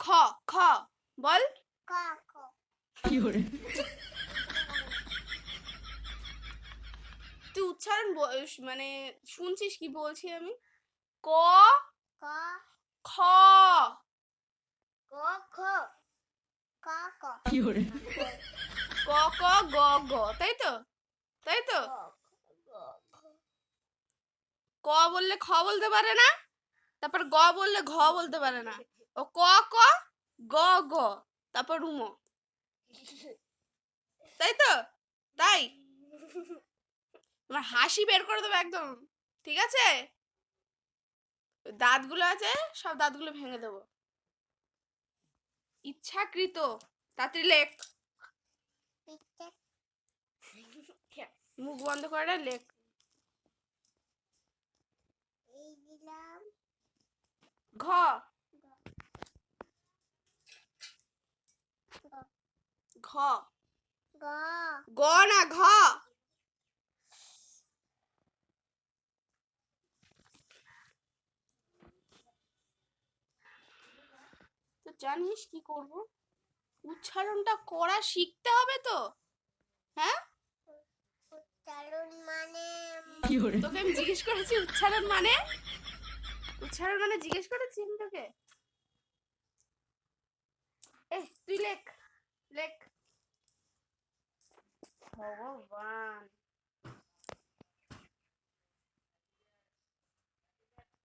খ। খ। বল। তুই উচ্চারণ মানে শুনছিস কি বলছি আমি? ক। খ। ক ক গ গ। তাই তো? তাই তো? ক বললে খ বলতে পারে না? তারপর গ বললে ঘ বলতে পারে না। ও ক ক গ গ তারপর রুমো। তাই তো? তাই? আমার হাসি বের করে দেবো একদম। ঠিক আছে? দাঁতগুলো আছে সব দাঁতগুলো ভেঙে দেবো। ইচ্ছাকৃত তাড়াতাড়ি লেখ। মুখ বন্ধ করে লেখ। ঘ। গ গ না ঘ। তো জানিস কি করব? উচ্চারণটা করা শিখতে হবে তো। হ্যাঁ? উচ্চারণ মানে তোকে আমি জিজ্ঞেস করেছি উচ্চারণ মানে? উচ্চারণ মানে জিজ্ঞেস করেছি আমি তোকে। এ তুই লেখ। লেখ ভগবান